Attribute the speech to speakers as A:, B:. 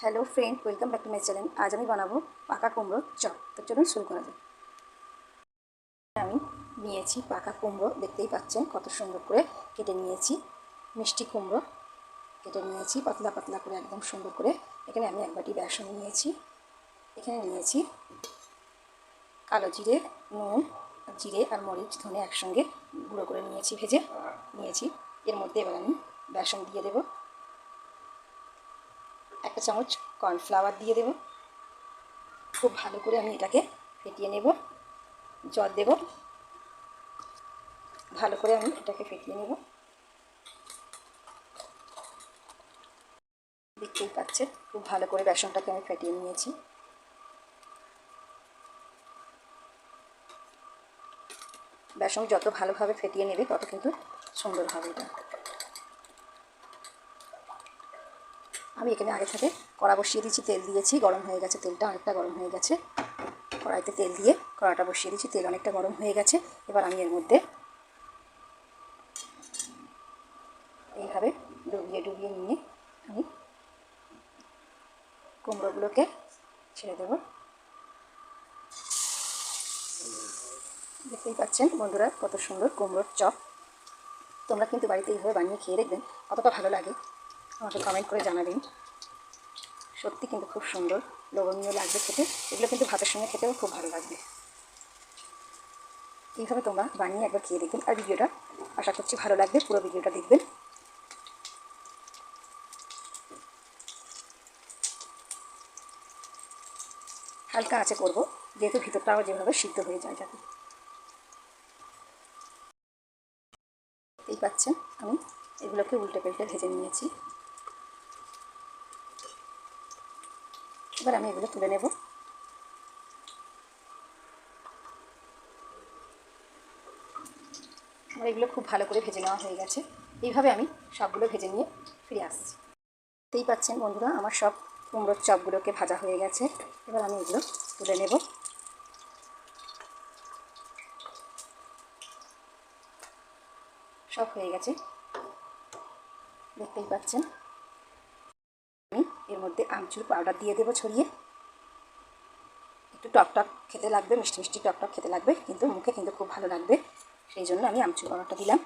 A: Hello friend welcome back to my channel আজ আমি বানাবো পাকা কুমড়ো চপ। তো চলুন শুরু করা যাক। আমি নিয়েছি পাকা কুমড়ো। দেখতেই পাচ্ছেন কত সুন্দর করে কেটে নিয়েছি মিষ্টি কুমড়ো। কেটে নিয়েছি পাতলা পাতলা করে একদম সুন্দর করে। এখানে আমি এক বাটি বেসন নিয়েছি। এখানে নিয়েছি কালো জিরে, নুন, জিরে আর মরিচ ধনে একসঙ্গে গুঁড়ো করে নিয়েছি, ভেজে নিয়েছি। এর মধ্যে এবার আমি বেসন দিয়ে দেবো। একটা চামচ কর্নফ্লাওয়ার দিয়ে দেব। খুব ভালো করে আমি এটাকে ফেটিয়ে নেব। জল দেব। ভালো করে আমি এটাকে ফেটিয়ে নেব। দেখতেই পাচ্ছেন, খুব ভালো করে বেসনটাকে আমি ফেটিয়ে নিয়েছি। বেসন যত ভালোভাবে ফেটিয়ে নেবে, তত কিন্তু সুন্দর হবে এটা। আমি এখানে আগে থেকে কড়া বসিয়ে দিয়েছি, তেল দিয়েছি, গরম হয়ে গেছে, তেলটা অনেকটা গরম হয়ে গেছে। কড়াইতে তেল দিয়ে কড়াটা বসিয়ে দিয়েছি, তেল অনেকটা গরম হয়ে গেছে। এবার আমি এর মধ্যে এইভাবে ডুবিয়ে ডুবিয়ে নিয়ে আমি কুমড়োগুলোকে ছেড়ে দেব। দেখতেই পাচ্ছেন বন্ধুরা কত সুন্দর কুমড়োর চপ। তোমরা কিন্তু বাড়িতে এইভাবে বানিয়ে খেয়ে দেখবেন, কতটা ভালো লাগে। আমাকে কমেন্ট করে জানাবেন। সত্যি কিন্তু খুব সুন্দর, লোভনীয় লাগবে খেতে। এগুলো কিন্তু ভাতের সঙ্গে খেতেও খুব ভালো লাগবে। এইভাবে তোমরা বানিয়ে একবার খেয়ে দেখবেন। আর ভিডিওটা আশা করছি ভালো লাগবে, পুরো ভিডিওটা দেখবেন। হালকা আছে করব, যেহেতু ভিতরটাও যেভাবে সিদ্ধ হয়ে যায় যাতে। এই পাচ্ছেন, আমি এগুলোকে উল্টে পাল্টে ভেজে নিয়েছি। এবার আমি এগুলো তুলে নেব। আমার এগুলো খুব ভালো করে ভেজে নেওয়া হয়ে গেছে। এইভাবে আমি সবগুলো ভেজে নিয়ে ফিরে আসছি। দেখতেই পাচ্ছেন বন্ধুরা, আমার সব কুমড়োর চপগুলোকে ভাজা হয়ে গেছে। এবার আমি এগুলো তুলে নেব। সব হয়ে গেছে। দেখতেই পাচ্ছেন মধ্যে আমচুর পাউডার দিয়ে দেবো ছড়িয়ে। একটু টকটক টক খেতে লাগবে, মিষ্টি মিষ্টি টকটক টক খেতে লাগবে, কিন্তু মুখে কিন্তু খুব ভালো লাগবে। সেই জন্য আমি আমচুর পাউডারটা দিলাম।